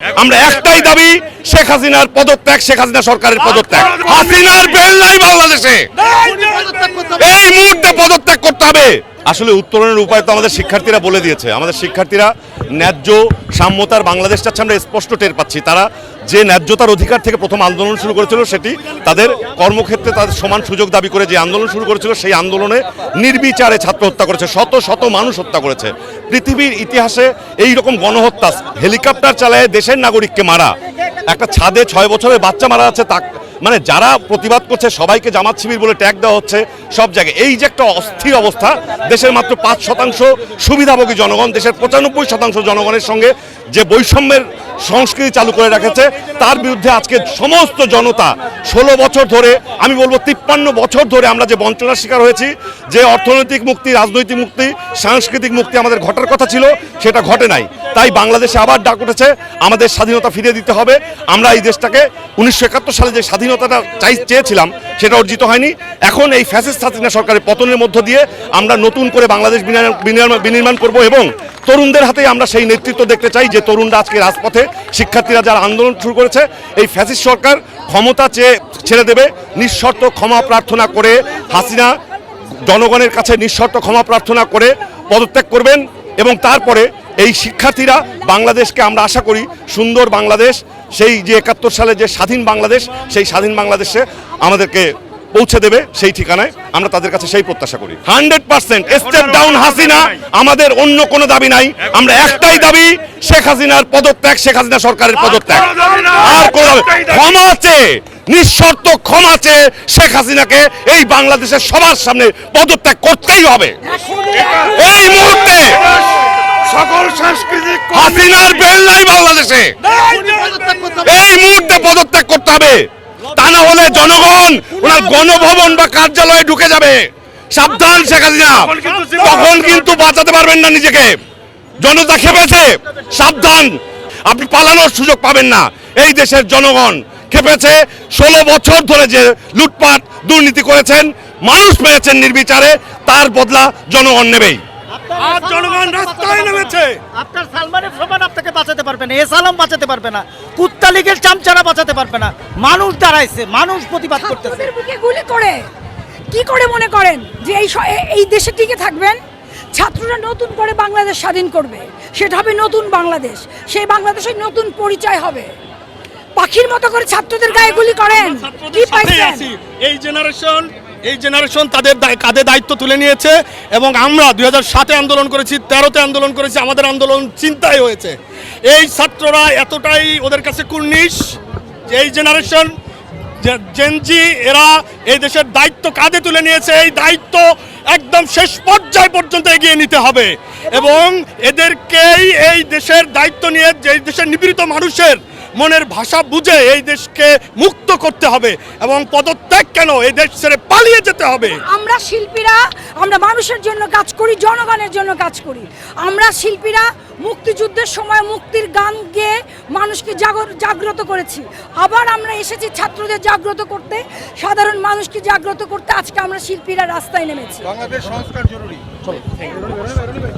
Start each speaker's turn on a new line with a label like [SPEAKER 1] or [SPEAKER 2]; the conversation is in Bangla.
[SPEAKER 1] আমরা একটাই দাবি, শেখ হাসিনার পদত্যাগ, শেখ হাসিনা সরকারের পদত্যাগ। হাসিনার বেল নাই বাংলাদেশে। এই মুহূর্তে পদত্যাগ করতে হবে। আসলে উত্তরণের উপায় তো আমাদের শিক্ষার্থীরা বলে দিয়েছে। আমাদের শিক্ষার্থীরা ন্যায্য সাম্যতার বাংলাদেশ চাচ্ছে, আমরা স্পষ্ট টের পাচ্ছি। তারা যে ন্যায্যতার অধিকার থেকে প্রথম আন্দোলন শুরু করেছিল, সেটি তাদের কর্মক্ষেত্রে তাদের সমান সুযোগ দাবি করে যে আন্দোলন শুরু করেছিল, সেই আন্দোলনে নির্বিচারে ছাত্র হত্যা করেছে, শত শত মানুষ হত্যা করেছে। পৃথিবীর ইতিহাসে এই রকম গণহত্যা, হেলিকপ্টার চালায় দেশের নাগরিককে মারা, একটা ছাদে ছয় বছরের বাচ্চা মারা যাচ্ছে তা মানে যারা প্রতিবাদ করছে, সবাইকে জামাত শিবির বলে ট্যাগ দেওয়া হচ্ছে সব জায়গায়। এই যে একটা অস্থির অবস্থা, দেশের মাত্র পাঁচ শতাংশ সুবিধাভোগী জনগণ, দেশের পঁচানব্বই শতাংশ জনগণের সঙ্গে যে বৈষম্যের সংস্কৃতি চালু করে রেখেছে, তার বিরুদ্ধে আজকে সমস্ত জনতা ষোলো বছর ধরে, আমি বলব তিপ্পান্ন বছর ধরে আমরা যে বঞ্চনার শিকার হয়েছি, যে অর্থনৈতিক মুক্তি, রাজনৈতিক মুক্তি, সাংস্কৃতিক মুক্তি আমাদের ঘটার কথা ছিল, সেটা ঘটে নাই। তাই বাংলাদেশে আবার ডাক উঠেছে, আমাদের স্বাধীনতা ফিরিয়ে দিতে হবে। আমরা এই দেশটাকে উনিশশো একাত্তর সালে যে স্বাধীনতাটা চাই চেয়েছিলাম, সেটা অর্জিত হয়নি। এখন এই ফ্যাসিস্ট হাসিনা সরকারের পতনের মধ্য দিয়ে আমরা নতুন করে বাংলাদেশ বিনির্মাণ- করব এবং তরুণদের হাতে আমরা সেই নেতৃত্ব দেখতে চাই যে তরুণরা আজকে রাজপথে শিক্ষার্থীরা যারা আন্দোলন শুরু করেছে, এই ফ্যাসিস্ট সরকার ক্ষমতা চেয়ে ছেড়ে দেবে, নিঃশর্ত ক্ষমা প্রার্থনা করে হাসিনা জনগণের কাছে নিঃশর্ত ক্ষমা প্রার্থনা করে পদত্যাগ করবেন এবং তারপরে এই শিক্ষার্থীরা বাংলাদেশকে আমরা আশা করি সুন্দর বাংলাদেশ সেই যে একাত্তর সালে যে স্বাধীন বাংলাদেশ সেই স্বাধীন বাংলাদেশে আমাদেরকে পৌঁছে দেবে সেই ঠিকানায়। আমরা তাদের কাছে সেই প্রত্যাশা করি। Hundred percent step down Hasina আমাদের অন্য কোনো দাবি নাই। আমরা একটাই দাবি শেখ হাসিনার পদত্যাগ শেখ হাসিনা সরকারের পদত্যাগ। আর কোনো ক্ষমা চেয়ে নিঃশর্ত ক্ষমা চেয়ে শেখ হাসিনাকে এই বাংলাদেশের সবার সামনে পদত্যাগ করতেই হবে। এই মুহূর্তে
[SPEAKER 2] সকল সাংস্কৃতিক
[SPEAKER 1] হাসিনার বেল নাই বাংলাদেশে। এই মুহূর্তে পদত্যাগ করতে হবে। তা না হলে জনগণ ওনার গণভবন বা কার্যালয়ে ঢুকে যাবে। সাবধান শেখ হাসিনা। তখন কিন্তু বাঁচাতে পারবেন না নিজেকে। জনতা খেপেছে। সাবধান। আপনি পালানোর সুযোগ পাবেন না। এই দেশের জনগণ খেপেছে। ষোলো বছর ধরে যে লুটপাট দুর্নীতি করেছেন মানুষ মেরেছেন নির্বিচারে তার বদলা জনগণ নেবেই।
[SPEAKER 2] আর জনগণ রাস্তায় নেমেছে।
[SPEAKER 3] আপনার সালমানের সমান আপনাকে বাঁচাতে পারবে না। এ সালাম বাঁচাতে পারবে না। কুত্তা লীগের চামচারা বাঁচাতে পারবে না। মানুষ দাঁড়াইছে মানুষ প্রতিবাদ করতেছে।
[SPEAKER 4] গুলি করে। কি করে মনে করেন যে এই এই দেশে টিকে থাকবেন? ছাত্ররা নতুন করে বাংলাদেশ স্বাধীন করবে। সেটা হবে নতুন বাংলাদেশ। সেই বাংলাদেশের নতুন পরিচয় হবে। পাখির মতো করে ছাত্রদের গায়ে গুলি করেন। কি পাইছেন?
[SPEAKER 2] এই জেনারেশন এই জেনারেশন তাদের কাঁধে দায়িত্ব তুলে নিয়েছে এবং আমরা দুই হাজার সাতে আন্দোলন করেছি, তেরোতে আন্দোলন করেছি, আমাদের আন্দোলন চিন্তাই হয়েছে। এই ছাত্ররা এতটাই ওদের কাছে কুর্নিশ এই জেনারেশন জেনজি এরা এই দেশের দায়িত্ব কাঁধে তুলে নিয়েছে, এই দায়িত্ব একদম শেষ পর্যায় পর্যন্ত এগিয়ে নিতে হবে। এবং এদেরকেই এই দেশের দায়িত্ব নিয়ে, যে দেশের নিপীড়িত মানুষের মনের ভাষা বুঝে এই দেশকে মুক্ত করতে হবে এবং পদত্যাগ কেন এই দেশ ছেড়ে পালিয়ে যেতে হবে?
[SPEAKER 4] আমরা শিল্পীরা আমরা মানুষের জন্য কাজ করি জনগণের জন্য কাজ করি। আমরা শিল্পীরা মুক্তিযুদ্ধের সময় মুক্তির গান গেয়ে মানুষকে জাগর জাগ্রত করেছি। আবার আমরা এসেছি ছাত্রদের জাগ্রত করতে সাধারণ মানুষকে জাগ্রত করতে। আজকে আমরা শিল্পীরা রাস্তায় নেমেছি।
[SPEAKER 5] বাংলাদেশ সংস্কার জরুরি।